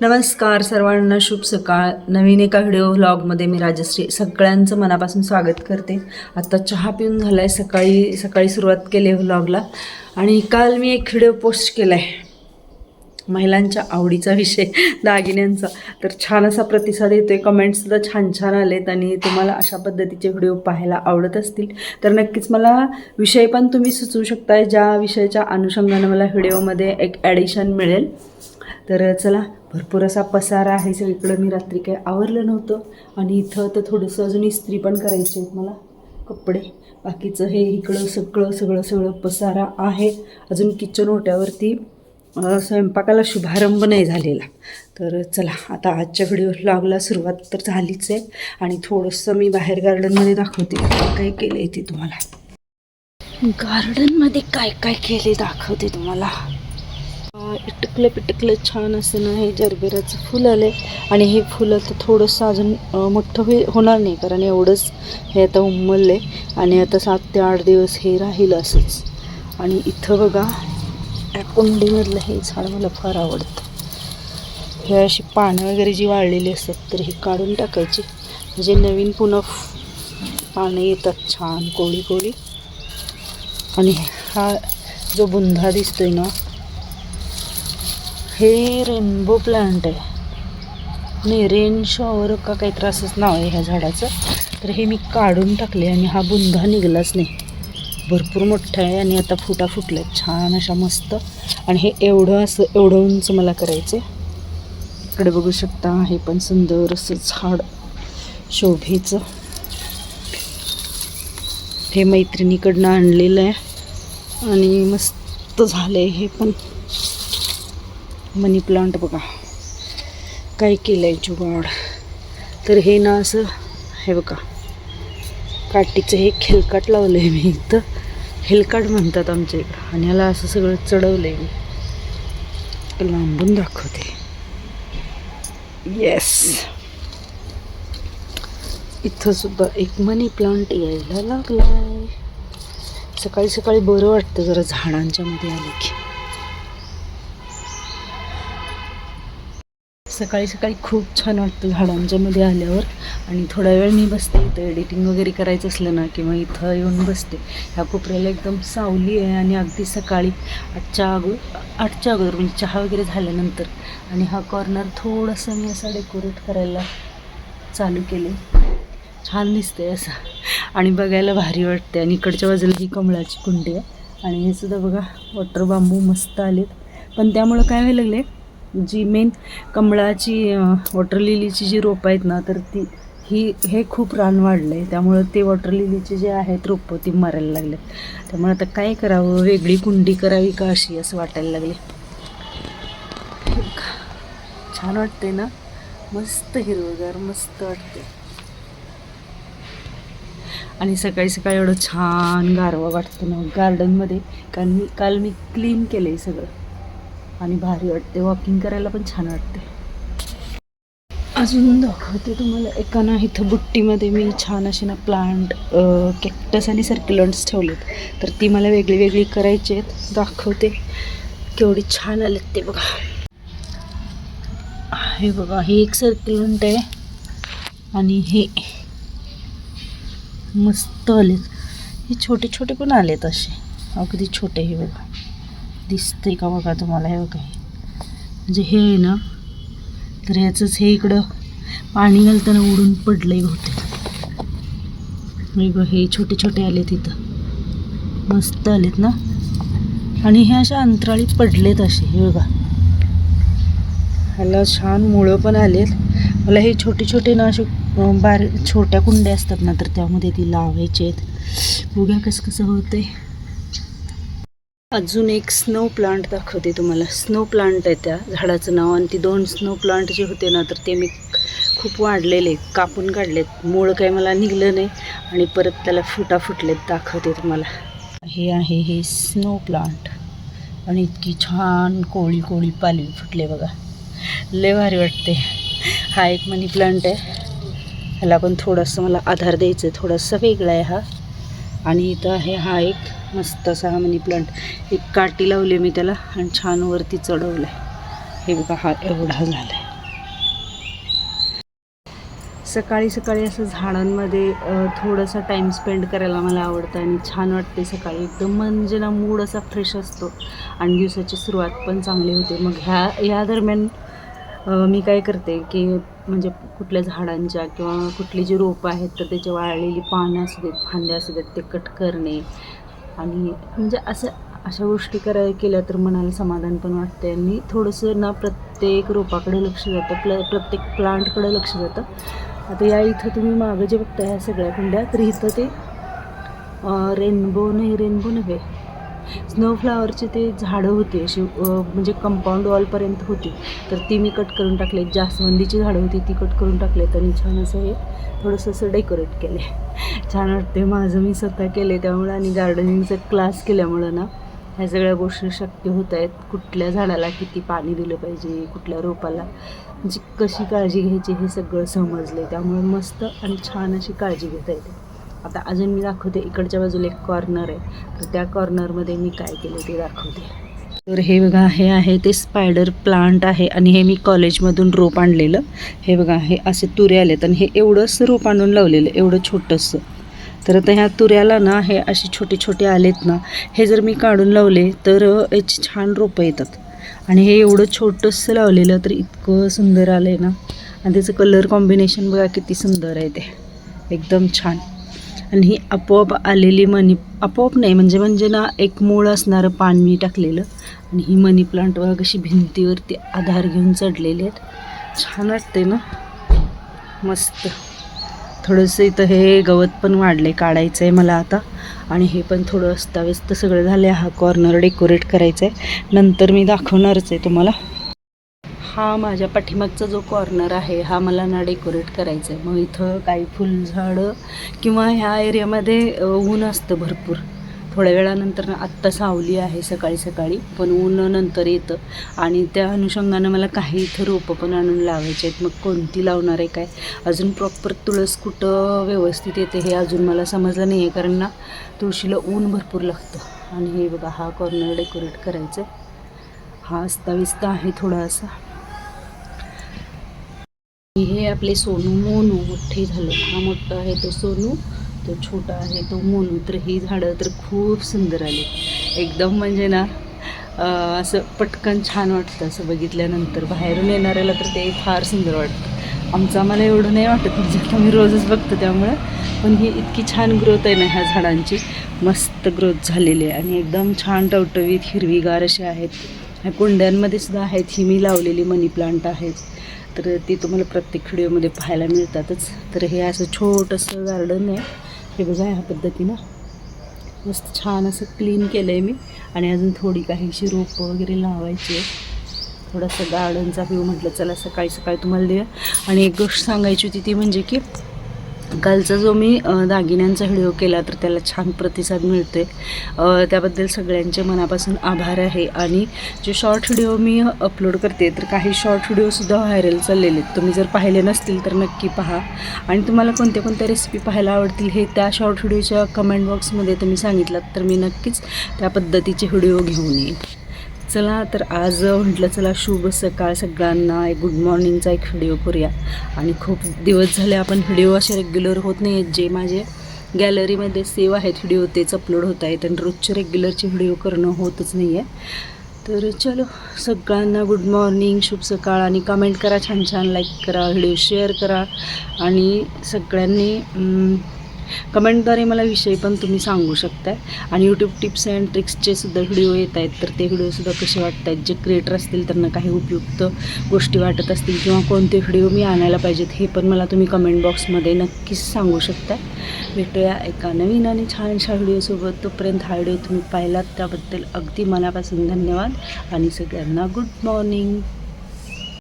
नमस्कार सर्वांना शुभ सकाळ. नवीन एका व्हिडिओ व्लॉगमध्ये मी राजश्री. सगळ्यांचं मनापासून स्वागत करते. आता चहा पिऊन झाला आहे सकाळी सकाळी सुरुवात केली आहे व्लॉगला आणि काल मी एक व्हिडिओ पोस्ट केला आहे महिलांच्या आवडीचा विषय दागिन्यांचा. तर छान असा प्रतिसाद येतो आहे कमेंट्ससुद्धा छान छान आलेत आणि तुम्हाला अशा पद्धतीचे व्हिडिओ पाहायला आवडत असतील. तर नक्कीच मला विषय पण तुम्ही सुचवू शकताय. ज्या विषयाच्या अनुषंगानं मला व्हिडिओमध्ये एक ॲडिशन मिळेल. तर चला भरपूर असा पसारा आहे सगळीकडं. मी रात्री काही आवरलं नव्हतं आणि इथं तर थोडंसं अजून इस्त्री पण करायची आहेत मला. कपडे. बाकीचं हे इकडं सगळं सगळं सगळं पसारा आहे. अजून किचन ओट्यावरती स्वयंपाकाला शुभारंभ नाही झालेला. तर चला आता आजच्या व्हिडिओ लागला सुरुवात तर झालीच आहे. आणि थोडंसं मी बाहेर गार्डनमध्ये दाखवते. काय काय केलं आहे ते तुम्हाला. गार्डनमध्ये काय काय केले दाखवते तुम्हाला. अ, इटकलं पिटकलं छान असं ना हे जरबेराचं फुल आलं आणि हे फुलं तर थोडंसं अजून मोठं होई होणार नाही कारण एवढंच हे आता उमललं आहे आणि आता सात ते आठ दिवस हे राहील असंच. आणि इथं बघा कुंडीमधलं हे झाड मला फार आवडतं. हे अशी पानं वगैरे जी वाळलेली असतात तर हे काढून टाकायची. म्हणजे नवीन पुन्हा पानं येतात छान कोळी कोळी आणि हा जो बुंधा दिसतोय ना हे रेनबो प्लांट आहे. नाही रेन शॉवर का काही त्रासच नाव आहे ह्या झाडाचं. तर हे मी काढून टाकले आणि हा बुंधा निघालाच नाही. भरपूर मोठा आहे आणि आता फुटा फुटल्या छान अशा मस्त. आणि हे एवढं असं एवढं उंच मला करायचं इकडे बघू शकता हे पण सुंदर असं झाड शोभेचं. हे मैत्रिणीकडनं आणलेलं आहे. आणि मस्त झालं आहे हे पण. मनी प्लांट बघा. काय केलं आहे जुगाड. तर हे ना असं हे बघा. काठीचं हे खेलकाट लावलं आहे मी इथं. हेलकाट म्हणतात आमच्या इकडं. आणि ह्याला असं सगळं चढवलं आहे मी लांबून दाखवते. येस इथं सुद्धा एक मनी प्लांट यायला लागला आहे सकाळी सकाळी बरं वाटतं जरा झाडांच्या मध्ये आले की. सकाळी सकाळी खूप छान वाटतं झाडांच्या मध्ये आल्यावर. आणि थोडा वेळ मी बसते. इथं एडिटिंग वगैरे करायचं असलं ना किंवा इथं येऊन बसते. ह्या कोपऱ्याला एकदम सावली आहे आणि अगदी सकाळी आठच्या अगो आठच्या अगोदर म्हणजे चहा वगैरे झाल्यानंतर. आणि हा कॉर्नर थोडंसं मी असा डेकोरेट करायला चालू केले छान दिसते असं. आणि बघायला भारी वाटते आणि इकडच्या बाजूला ही कमळाची कुंडी आहे. आणि हे सुद्धा बघा वॉटर बांबू मस्त आलेत. पण त्यामुळं काय व्हायला लागले जी मेन कमळाची वॉटर लिलीची जी रोपं आहेत ना तर ती ही हे खूप रान वाढलं आहे त्यामुळं ते वॉटर लिलीचे जे आहेत रोपं ती मारायला लागले त्यामुळे आता काय करावं? वेगळी कुंडी करावी का अशी असं वाटायला लागले छान वाटते ना? मस्त हिरवगार मस्त वाटते आणि सकाळी सकाळी एवढं छान गारवा वाटतं ना. गार्डनमध्ये कारण मी काल मी क्लीन केलं आहे सगळं. आणि भारी वाटते. वॉकिंग करायला पण छान वाटते. अजून दाखवते तुम्हाला. एका ना इथं बुट्टीमध्ये मी छान असे ना प्लांट कॅक्टस आणि सर्क्युलंट्स ठेवलेत. तर ती मला वेगळी वेगळी करायची आहेत. दाखवते. केवढी छान आलेत ते बघा. हे बघा हे एक सर्क्युलंट आहे. आणि हे मस्त आलेत. हे छोटे छोटे पण आलेत असे. अगदी छोटे हे बघा. दिसतंय का बघा तुम्हाला? हे बघा. म्हणजे हे आहे ना तर ह्याचंच हे इकडं पाणी घालताना उडून पडलंय बहुतेक. हे हे छोटे छोटे आले इथं मस्त आलेत ना? आणि हे अशा अंतराळीत पडलेत असे हे बघा. ह्याला छान मुळं पण आलेत. मला हे छोटे छोटे ना असे बार छोट्या कुंड्या असतात ना तर त्यामध्ये ती लावायचे आहेत. बघा कसं कसं होतंय. अजून एक स्नो प्लांट दाखवते तुम्हाला. स्नो प्लांट आहे त्या झाडाचं नाव आणि ती दोन स्नो प्लांट जे होते ना तर ते मी खूप वाढलेले कापून काढलेत. मूळ काही मला निघलं नाही आणि परत त्याला फुटा फुटलेत दाखवते तुम्हाला. हे आहे हे स्नो प्लांट आणि इतकी छान कोळी कोळी पालवी फुटले बघा. लय भारी वाटते. हा एक मनी प्लांट आहे. ह्याला पण थोडंसं मला आधार द्यायचं आहे थोडासा वेगळा आहे हा. आणि इथं आहे हा एक मस्त असा हा मनी प्लांट एक काठी लावली मी त्याला आणि छान वरती चढवलं आहे हे बघा हा एवढा झाला आहे सकाळी सकाळी असं झाडांमध्ये थोडासा टाईम स्पेंड करायला मला आवडतं आणि छान वाटते सकाळी. एकदम म्हणजे ना मूड असा फ्रेश असतो. आणि दिवसाची सुरुवात पण चांगली होते. मग ह्या या दरम्यान मी काय करते की म्हणजे कुठल्या झाडांच्या किंवा कुठली जी रोपं आहेत तर त्याची वाळलेली पानं असू देत फांद्या असू देत ते कट करणे. आणि म्हणजे असं अशा गोष्टी कराय केल्या तर मनाला समाधान पण वाटते आणि थोडंसं ना प्रत्येक रोपाकडे लक्ष जातं प्ल प्रत्येक प्लांटकडे लक्ष जातं. आता या इथं तुम्ही मागं जे बघताय ह्या सगळ्या कुंड्या तर इथं ते रेनबो नाही रेनबो नव्हे. स्नोफ्लावरचे ते झाडं होती अशी म्हणजे कंपाऊंड वॉलपर्यंत होती. तर ती मी कट करून टाकले. जास्वंदीची झाडं होती ती कट करून टाकलेत आणि छान असं हे थोडंसं असं डेकोरेट केले. छान वाटते माझं मी स्वतः केले त्यामुळं आणि गार्डनिंगचा क्लास केल्यामुळं ना ह्या सगळ्या गोष्टी शक्य होत आहेत. कुठल्या झाडाला किती पाणी दिलं पाहिजे कुठल्या रोपाला म्हणजे कशी काळजी घ्यायची हे सगळं समजले त्यामुळे मस्त आणि छान अशी काळजी घेता येते. आता अजून मी दाखवते इकडच्या बाजूला एक कॉर्नर आहे. तर त्या कॉर्नरमध्ये मी काय केलं ते दाखवते. तर हे बघा हे आहे ते स्पायडर प्लांट आहे आणि हे मी कॉलेजमधून रोप आणलेलं. हे बघा हे असे तुरे आलेत आणि हे एवढंसं रोप आणून लावलेलं एवढं छोटंसं. तर आता ह्या तुऱ्याला ना हे असे छोटे छोटे आलेत ना हे जर मी काढून लावले तर याची छान रोपं येतात. आणि हे एवढं छोटंसं लावलेलं तर इतकं सुंदर आलं आहे ना. आणि त्याचं कलर कॉम्बिनेशन बघा किती सुंदर आहे ते. एकदम छान. आणि ही आपोआप आलेली मनी आपोआप नाही म्हणजे म्हणजे ना एक मूळ असणारं पान मी टाकलेलं. आणि ही मनी प्लांट बघा कशी भिंतीवरती आधार घेऊन चढलेले आहेत. छान वाटते ना? मस्त. थोडंसं इथं हे गवत पण वाढले काढायचं आहे मला आता. आणि हे पण थोडं अस्ताव्यस्त सगळं झालं हा कॉर्नर डेकोरेट करायचं आहे नंतर मी दाखवणारच आहे तुम्हाला. हा माझ्या पाठीमागचा जो कॉर्नर आहे हा मला ना डेकोरेट करायचा आहे. मग इथं काही फुलझाडं किंवा ह्या एरियामध्ये ऊन असतं भरपूर. थोड्या वेळानंतर ना आत्ता सावली आहे सकाळी सकाळी. पण ऊन नंतर येतं. आणि त्या अनुषंगानं मला काही इथं रोपं पण आणून लावायचे आहेत. मग कोणती लावणार आहे काय? अजून प्रॉपर तुळस कुठं व्यवस्थित येते हे अजून मला समजलं नाही आहे कारण ना तुळशीला ऊन भरपूर लागतं. आणि हे बघा हा कॉर्नर डेकोरेट करायचं आहे हा अस्ताव्यस्त आहे थोडासा. हे आपले सोनू मोनू मोठे झाले. हा मोठा आहे तो सोनू तो छोटा आहे तो मोनू. तर ही झाडं तर खूप सुंदर आली. एकदम म्हणजे ना असं पटकन छान वाटतं असं बघितल्यानंतर. बाहेरून येणाऱ्याला तर ते फार सुंदर वाटतं. आमचं आम्हाला एवढं नाही वाटत म्हणजे आता मी रोजच बघतो त्यामुळं. पण ही इतकी छान ग्रोथ आहे ना ह्या झाडांची. मस्त ग्रोथ झालेली आहे आणि एकदम छान टवटवीत हिरवीगार असे आहेत. ह्या कुंड्यांमध्ये सुद्धा आहेत ही मी लावलेली मनी प्लांट आहेत. तर ते तुम्हाला प्रत्येक व्हिडिओमध्ये पाहायला मिळतातच. तर हे असं छोटंसं गार्डन आहे. हे बघा ह्या पद्धतीनं. मस्त छान असं क्लीन केलं आहे मी. आणि अजून थोडी काहीशी रोपं वगैरे लावायची आहे थोडासा गार्डनचा व्ह्यू म्हटलं चला सकाळी सकाळी तुम्हाला देऊया. आणि एक गोष्ट सांगायची होती ती म्हणजे की कालचा जो मी दागिन्यांचा व्हिडिओ केला तर त्याला छान प्रतिसाद मिळतोय. आहे त्याबद्दल सगळ्यांचे मनापासून आभार आहे. आणि जे शॉर्ट व्हिडिओ मी अपलोड करते तर काही शॉर्ट व्हिडिओसुद्धा व्हायरल चाललेले आहेत. तुम्ही जर पाहिले नसतील तर नक्की पहा. आणि तुम्हाला कोणत्या कोणत्या रेसिपी पाहायला आवडतील हे त्या शॉर्ट व्हिडिओच्या कमेंट बॉक्समध्ये तुम्ही सांगितलं तर मी नक्कीच त्या पद्धतीचे व्हिडिओ घेऊन येईन. चला तर आज म्हटलं चला शुभ सकाळ सगळ्यांना. एक गुड मॉर्निंगचा एक व्हिडिओ करूया. आणि खूप दिवस झाले आपण व्हिडिओ असे रेग्युलर होत नाही आहेत जे माझे गॅलरीमध्ये सेव्ह आहेत व्हिडिओ तेच अपलोड होत आहेत. आणि रोजचे रेग्युलरचे व्हिडिओ करणं होतच नाही आहे तर चलो सगळ्यांना गुड मॉर्निंग शुभ सकाळ. आणि कमेंट करा छान छान लाईक करा व्हिडिओ शेअर करा. आणि सगळ्यांनी कमेंटद्वारे मला विषय पण तुम्ही सांगू शकताय. आणि यूट्यूब टिप्स अँड ट्रिक्सचे सुद्धा व्हिडिओ येत आहेत. तर ते व्हिडिओसुद्धा कसे वाटत आहेत जे क्रिएटर असतील त्यांना काही उपयुक्त गोष्टी वाटत असतील किंवा कोणते व्हिडिओ मी आणायला पाहिजेत हे पण मला तुम्ही कमेंट बॉक्समध्ये नक्कीच सांगू शकता भेटूया एका नवीन आणि छानशा व्हिडिओसोबत तोपर्यंत हा व्हिडिओ तुम्ही पाहिलात त्याबद्दल अगदी मनापासून धन्यवाद. आणि सगळ्यांना गुड मॉर्निंग